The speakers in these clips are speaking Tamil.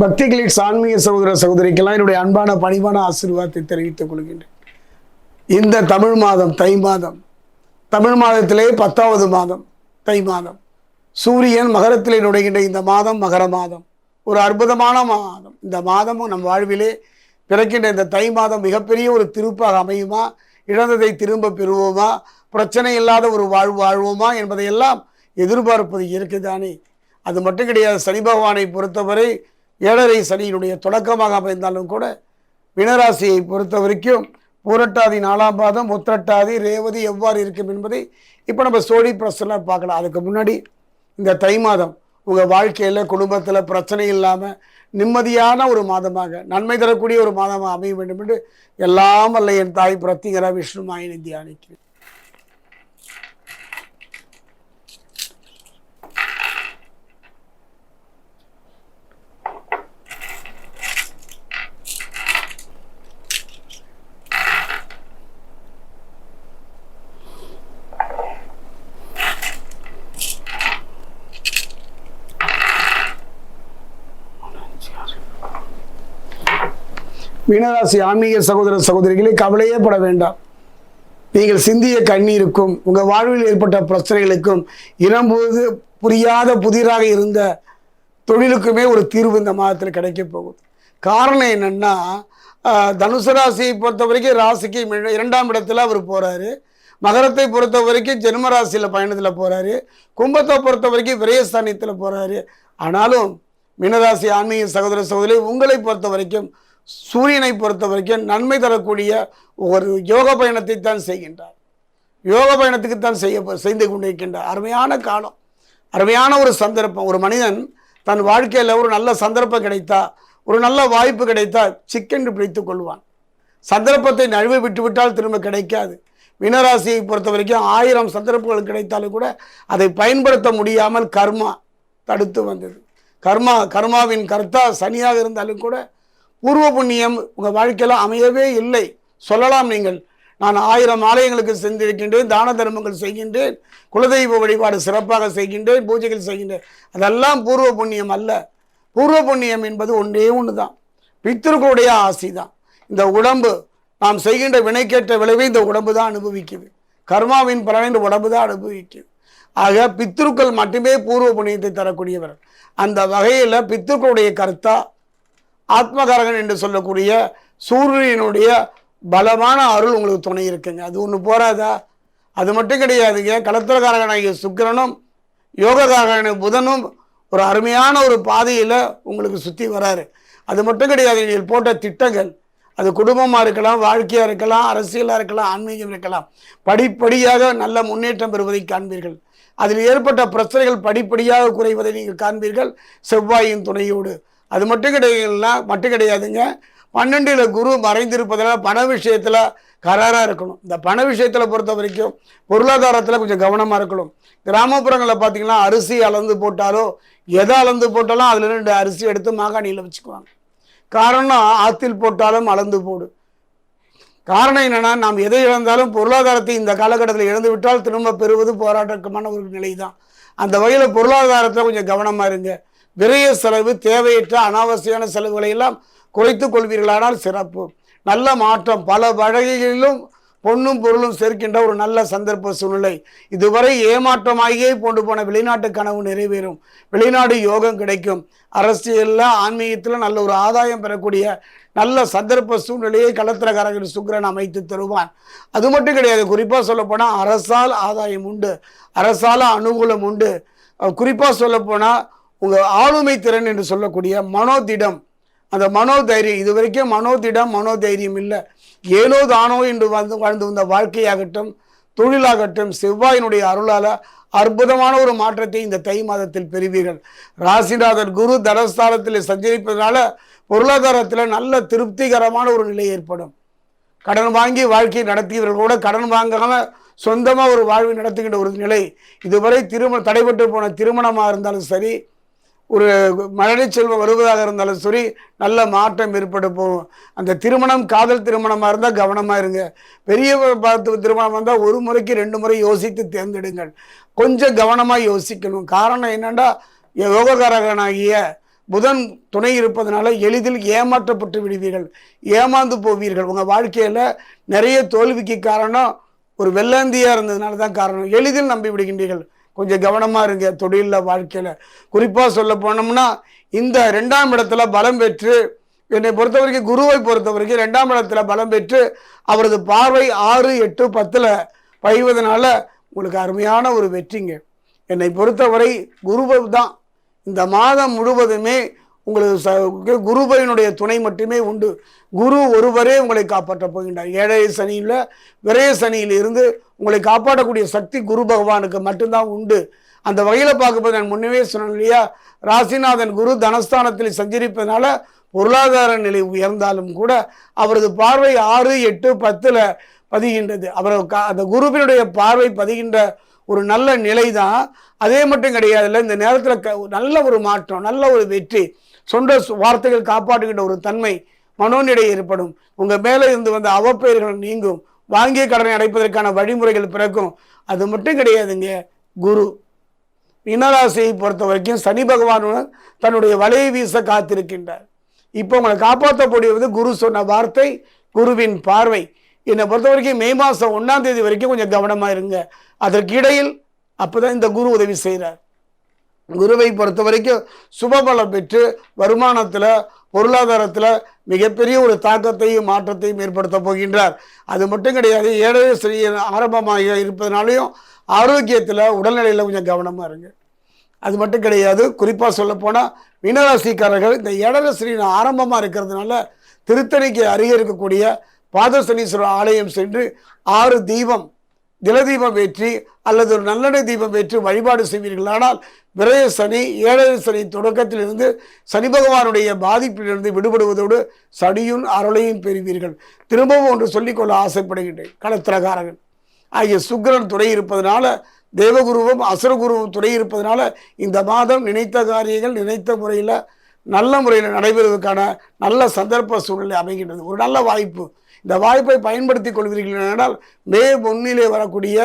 பக்தி கிளிட்ஸ் ஆன்மீக சகோதர சகோதரிக்கெல்லாம் என்னுடைய அன்பான பணிவான ஆசீர்வாதத்தை தெரிவித்துக் கொள்கின்றேன். இந்த தமிழ் மாதம் தை மாதம் தமிழ் மாதத்திலே பத்தாவது மாதம் தை மாதம் சூரியன் மகரத்திலே நுழைகின்ற இந்த மாதம் மகர மாதம். ஒரு அற்புதமான மாதம். இந்த மாதமும் நம் வாழ்விலே பிறக்கின்ற இந்த தை மாதம் மிகப்பெரிய ஒரு திருப்பாக அமையுமா? இழந்ததை திரும்ப பெறுவோமா? பிரச்சனை இல்லாத ஒரு வாழ்வு வாழ்வோமா? என்பதையெல்லாம் எதிர்பார்ப்பது இருக்குதானே அது மட்டும் கிடையாது சனி பகவானை பொறுத்தவரை ஏழரை சனியினுடைய தொடக்கமாக அமைந்தாலும் கூட வினராசியை பொறுத்த வரைக்கும் பூரட்டாதி நாலாம் பாதம் உத்திரட்டாதி ரேவதி எவ்வாறு இருக்கும் என்பதை இப்போ நம்ம சோழி பிரச்சனை பார்க்கலாம். அதுக்கு முன்னாடி இந்த தை மாதம் உங்கள் வாழ்க்கையில் குடும்பத்தில் பிரச்சனை இல்லாமல் நிம்மதியான ஒரு மாதமாக நன்மை தரக்கூடிய ஒரு மாதமாக அமைய வேண்டும் என்று எல்லாம் அல்ல என் தாய் பிரத்திகரா விஷ்ணு மாயினி தியானிக்கிறேன். மீனராசி ஆன்மீக சகோதர சகோதரிகளே கவலையே பட வேண்டாம். நீங்கள் சிந்திய கண்ணீருக்கும் உங்கள் வாழ்வில் ஏற்பட்ட பிரச்சனைகளுக்கும் இனம்போது புரியாத புதிராக இருந்த தொழிலுக்குமே ஒரு தீர்வு இந்த மாதத்தில் கிடைக்க போகுது. காரணம் என்னென்னா தனுசு ராசியை பொறுத்த வரைக்கும் ராசிக்கு இரண்டாம் இடத்துல அவர் போகிறாரு மகரத்தை பொறுத்த வரைக்கும் ஜென்ம ராசியில் பயணத்தில் போகிறாரு கும்பத்தை பொறுத்த வரைக்கும் விரயஸ்தானியத்தில் போகிறாரு ஆனாலும் மீனராசி ஆன்மீக சகோதர சகோதரி உங்களை பொறுத்த வரைக்கும் சூரியனை பொறுத்த வரைக்கும் நன்மை தரக்கூடிய ஒரு யோக பயணத்தை தான் செய்கின்றார். யோக பயணத்துக்கு தான் செய்ய செய்து கொண்டிருக்கின்றார். அருமையான காலம். அருமையான ஒரு சந்தர்ப்பம். ஒரு மனிதன் தன் வாழ்க்கையில் ஒரு நல்ல சந்தர்ப்பம் கிடைத்தா ஒரு நல்ல வாய்ப்பு கிடைத்தா சிக்கென்று பிடித்து கொள்வான். சந்தர்ப்பத்தை நழுவி விட்டுவிட்டால் திரும்ப கிடைக்காது. மீனராசியை பொறுத்த வரைக்கும் ஆயிரம் சந்தர்ப்பங்கள் கிடைத்தாலும் கூட அதை பயன்படுத்த முடியாமல் கர்மா தடுத்து வந்தது. கர்மா கர்மாவின் கர்த்தா சனியாக இருந்தாலும் கூட பூர்வ புண்ணியம் உங்கள் வாழ்க்கையில் அமையவே இல்லை. சொல்லலாம் நீங்கள். நான் ஆயிரம் ஆலயங்களுக்கு சென்றிருக்கின்றேன் தான தர்மங்கள் செய்கின்றேன் குலதெய்வ வழிபாடு சிறப்பாக செய்கின்றேன் பூஜைகள் செய்கின்றேன். அதெல்லாம் பூர்வ புண்ணியம் அல்ல. பூர்வ புண்ணியம் என்பது ஒன்றே ஒன்று தான் பித்திருக்களுடைய ஆசி தான் இந்த உடம்பு நாம் செய்கின்ற வினைக்கேற்ற விளைவை இந்த உடம்பு தான் அனுபவிக்குது. கர்மாவின் பலனை இந்த உடம்பு தான் அனுபவிக்குது. ஆக பித்திருக்கள் மட்டுமே பூர்வ புண்ணியத்தை தரக்கூடியவர் அந்த வகையில் பித்திருக்களுடைய கர்த்தா ஆத்மகாரகன் என்று சொல்லக்கூடிய சூரியனுடைய பலமான அருள் உங்களுக்கு துணை இருக்குங்க. அது ஒன்று போராதா அது மட்டும் கிடையாதுங்க. கலத்திரகாரகனாகிய சுக்கிரனும் யோககாரகன புதனும் ஒரு அருமையான ஒரு பாதையில் உங்களுக்கு சுற்றி வராரு. அது மட்டும் கிடையாது நீங்கள் போட்ட திட்டங்கள். அது குடும்பமாக இருக்கலாம் வாழ்க்கையாக இருக்கலாம் அரசியலாக இருக்கலாம் ஆன்மீகம் இருக்கலாம். படிப்படியாக நல்ல முன்னேற்றம் பெறுவதை காண்பீர்கள். அதில் ஏற்பட்ட பிரச்சனைகள் படிப்படியாக குறைவதை நீங்கள் காண்பீர்கள். செவ்வாயின் துணையோடு. அது மட்டும் கிடையாதுன்னா மட்டும் கிடையாதுங்க. பன்னெண்டில் குரு மறைந்திருப்பதனால் பண விஷயத்தில் கராராக இருக்கணும். இந்த பண விஷயத்தில் பொறுத்த வரைக்கும் பொருளாதாரத்தில் கொஞ்சம் கவனமாக இருக்கணும். கிராமப்புறங்களில் பார்த்தீங்கன்னா அரிசி அளந்து போட்டாலோ எதை அளந்து போட்டாலும் அதில் ரெண்டு அரிசி எடுத்து மாகாணியில் வச்சுக்குவாங்க. காரணம் ஆத்தில் போட்டாலும் அளந்து போடு. காரணம் என்னென்னா நாம் எதை இழந்தாலும் பொருளாதாரத்தை இந்த காலகட்டத்தில் இழந்து விட்டால் திரும்ப பெறுவது போராட்டமான ஒரு நிலை தான் அந்த வகையில் பொருளாதாரத்தில் கொஞ்சம் கவனமாக இருங்க. விரைய செலவு தேவையற்ற அனாவசியமான செலவுகளை எல்லாம் குறைத்து கொள்வீர்களானால் சிறப்பு. நல்ல மாற்றம். பல வகைகளிலும் பொண்ணும் பொருளும் சேர்க்கின்ற ஒரு நல்ல சந்தர்ப்ப சூழ்நிலை. இதுவரை ஏமாற்றமாகியே கொண்டு போன வெளிநாட்டு கனவு நிறைவேறும். வெளிநாடு யோகம் கிடைக்கும். அரசியலில் ஆன்மீகத்தில் நல்ல ஒரு ஆதாயம் பெறக்கூடிய நல்ல சந்தர்ப்ப சூழ்நிலையை களத்திரகாரகர் சுக்கிரன் அமைத்து தருவான். அது மட்டும் கிடையாது. குறிப்பாக சொல்லப்போனால் அரசால் ஆதாயம் உண்டு. அரசால் அனுகூலம் உண்டு. குறிப்பாக சொல்லப்போனால் உங்கள் ஆளுமை திறன் என்று சொல்லக்கூடிய மனோதிடம். அந்த மனோதைரியம் இது வரைக்கும் மனோதிடம் மனோதைரியம் இல்லை. ஏனோ தானோ என்று வந்து வாழ்ந்து வந்த வாழ்க்கையாகட்டும் தொழிலாகட்டும் செவ்வாயினுடைய அருளால் அற்புதமான ஒரு மாற்றத்தை இந்த தை மாதத்தில் பெறுவீர்கள். ராசிநாதன் குரு தனஸ்தானத்தில் சஞ்சரிப்பதனால பொருளாதாரத்தில் நல்ல திருப்திகரமான ஒரு நிலை ஏற்படும். கடன் வாங்கி வாழ்க்கையை நடத்தியவர்கள் கூட கடன் வாங்காமல் சொந்தமாக ஒரு வாழ்வை நடத்துகின்ற ஒரு நிலை. இதுவரை திருமணம் தடைபட்டு போன திருமணமாக இருந்தாலும் சரி ஒரு மழலை செல்வம் வருவதாக இருந்தாலும் சரி நல்ல மாற்றம் ஏற்பட போகும் அந்த திருமணம் காதல் திருமணமாக இருந்தால் கவனமாக இருங்க. பெரிய பார்த்து திருமணம் வந்தால் ஒரு முறைக்கு ரெண்டு முறை யோசித்து தேர்ந்தெடுங்கள். கொஞ்சம் கவனமாக யோசிக்கணும். காரணம் என்னென்னா யோககாரகனாகிய புதன் துணை இருப்பதனால எளிதில் ஏமாற்றப்பட்டு விடுவீர்கள். ஏமாந்து போவீர்கள். உங்கள் வாழ்க்கையில் நிறைய தோல்விக்கு காரணம் ஒரு வெள்ளாந்தியாக இருந்ததுனால தான் காரணம். எளிதில் நம்பி விடுகின்றீர்கள் கொஞ்சம் கவனமாக இருங்க தொழிலில் வாழ்க்கையில். குறிப்பாக சொல்ல போனோம்னா இந்த ரெண்டாம் இடத்துல பலம் பெற்று என்னை பொறுத்த வரைக்கும் குருவை பொறுத்த வரைக்கும் ரெண்டாம் இடத்துல பலம் பெற்று அவரது பார்வை ஆறு எட்டு பத்தில் பயிவதனால உங்களுக்கு அருமையான ஒரு வெற்றிங்க. என்னை பொறுத்தவரை குருவை தான் இந்த மாதம் முழுவதுமே உங்களுக்கு ச துணை மட்டுமே உண்டு. குரு ஒருவரே உங்களை காப்பாற்றப் போகின்றார். ஏழை சனியில் விரைய சனியில் இருந்து உங்களை காப்பாற்றக்கூடிய சக்தி குரு பகவானுக்கு மட்டும்தான் உண்டு. அந்த வகையில் பார்க்கும்போது நான் முன்னவே சொன்னேன் இல்லையா ராசிநாதன் குரு தனஸ்தானத்தில் சஞ்சரிப்பதனால பொருளாதார நிலை உயர்ந்தாலும் கூட அவரது பார்வை ஆறு எட்டு பத்தில் பதிகின்றது. அவர் அந்த குருவினுடைய பார்வை பதிகின்ற ஒரு நல்ல நிலை தான் அதே மட்டும் கிடையாதுல்ல இந்த நேரத்தில் க நல்ல ஒரு மாற்றம் நல்ல ஒரு வெற்றி. சொந்த வார்த்தைகள் காப்பாற்றுகின்ற ஒரு தன்மை மனோநிலை ஏற்படும். உங்கள் மேலே இருந்து வந்த அவப்பெயர்கள் நீங்கும். வாங்கிய கடனை அடைப்பதற்கான வழிமுறைகள் பிறக்கும். அது மட்டும் கிடையாதுங்க குரு. மீனராசியை பொறுத்த வரைக்கும் சனி பகவானுடன் தன்னுடைய வலையை வீச காத்திருக்கின்றார். இப்போ உங்களை காப்பாற்றக்கூடியது குரு சொன்ன வார்த்தை குருவின் பார்வை. என்னை பொறுத்த வரைக்கும் மே மாதம் ஒன்றாம் தேதி வரைக்கும் கொஞ்சம் கவனமாக இருங்க. அதற்கு இடையில் அப்பதான் இந்த குரு உதவி செய்கிறார் குருவை பொறுத்த வரைக்கும் சுபபலம் பெற்று வருமானத்தில் பொருளாதாரத்தில் மிகப்பெரிய ஒரு தாக்கத்தையும் மாற்றத்தையும் ஏற்படுத்த போகின்றார். அது மட்டும் கிடையாது ஏழரை சரி ஆரம்பமாக இருப்பதனாலையும் ஆரோக்கியத்தில் உடல்நிலையில் கொஞ்சம் கவனமாக இருங்க. அது மட்டும் கிடையாது குறிப்பாக சொல்லப்போனால் மீனராசிக்காரர்கள் இந்த ஏழரை சனியின் ஆரம்பமாக இருக்கிறதுனால திருத்தணிக்கு அருகே இருக்கக்கூடிய பாதசனீஸ்வரர் ஆலயம் சென்று ஆறு தீபம் திலதீபம் ஏற்றி அல்லது ஒரு நல்லெண்ணெய் தீபம் ஏற்றி வழிபாடு செய்வீர்களானால் விரய சனி ஏழரை சனி தொடக்கத்திலிருந்து சனி பகவானுடைய பாதிப்பிலிருந்து விடுபடுவதோடு சனியும் அருளையும் பெறுவீர்கள். திரும்பவும் ஒன்று சொல்லிக்கொள்ள ஆசைப்படுகின்றேன். களத்திரகாரகன் ஆகிய சுக்கிரன் துணை இருப்பதனால தேவகுருவும் அசுரகுருவும் துணை இருப்பதனால இந்த மாதம் நினைத்த காரியங்கள் நினைத்த முறையில் நல்ல முறையில் நடைபெறுவதற்கான நல்ல சந்தர்ப்ப சூழ்நிலை அமைகின்றது. ஒரு நல்ல வாய்ப்பு. இந்த வாய்ப்பை பயன்படுத்திக் கொள்வீர்கள் என்றால் மே ஒன்னிலே வரக்கூடிய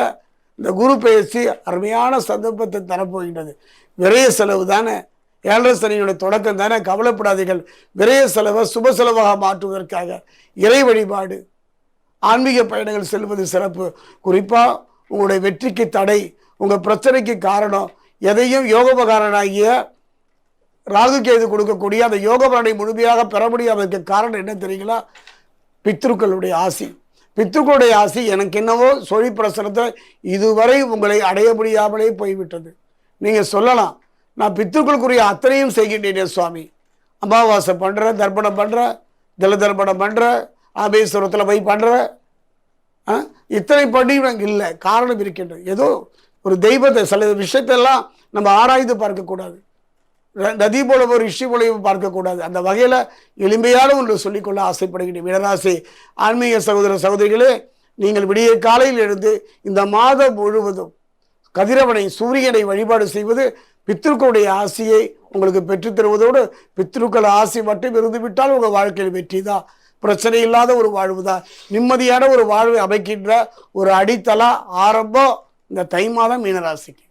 இந்த குரு பயிற்சி அருமையான சந்தர்ப்பத்தை தரப்போகின்றது. விரைய செலவு தானே? ஏழரை சனியினுடைய தொடக்கம் தானே? கவலைப்படாதீர்கள். விரைய செலவை சுப செலவாக மாற்றுவதற்காக இறை வழிபாடு ஆன்மீக பயணங்கள் செல்வது சிறப்பு. குறிப்பாக உங்களுடைய வெற்றிக்கு தடை உங்கள் பிரச்சனைக்கு காரணம் எதையும் யோகபகாரனாகிய ராகு கேது கொடுக்கக்கூடிய அந்த யோக பலனை முழுமையாக பெற முடியாததுக்கு காரணம் என்ன தெரியுங்களா? பித்ருக்களுடைய ஆசி. பித்ருக்களுடைய ஆசி எனக்கு என்னவோ சொழி பிரசனத்தை இதுவரை உங்களை அடைய முடியாமலே போய்விட்டது. நீங்கள் சொல்லலாம் நான் பித்ருக்களுக்குரிய அத்தனையும் செய்கின்றேனே சுவாமி. அமாவாசை பண்ணுறேன் தர்ப்பணம் பண்ணுற தில தர்ப்பணம் பண்ணுற ஆபேஸ்வரத்தில் போய் பண்ணுற இத்தனை பண்ணி இல்லை காரணம் இருக்கின்றது. ஏதோ ஒரு தெய்வத்தை சில விஷயத்தெல்லாம் நம்ம ஆராய்ந்து பார்க்கக்கூடாது. நதி போல ஒரு ரிஷி போலையும் பார்க்கக்கூடாது. அந்த வகையில் எளிமையான ஒன்று சொல்லிக்கொள்ள ஆசைப்படுகிறேன் மீனராசி ஆன்மீக சகோதர சகோதரிகளே நீங்கள் விடிய காலையில் எழுந்து இந்த மாதம் முழுவதும் கதிரவனை சூரியனை வழிபாடு செய்வது பித்ருக்களுடைய ஆசையை உங்களுக்கு பெற்றுத்தருவதோடு பித்ருக்கள் ஆசை மட்டும் இருந்துவிட்டால் உங்கள் வாழ்க்கையில் வெற்றி தான். பிரச்சனை இல்லாத ஒரு வாழ்வு தான். நிம்மதியான ஒரு வாழ்வை அமைக்கின்ற ஒரு அடித்தள ஆரம்பம் இந்த தை மாதம் மீனராசிக்கு.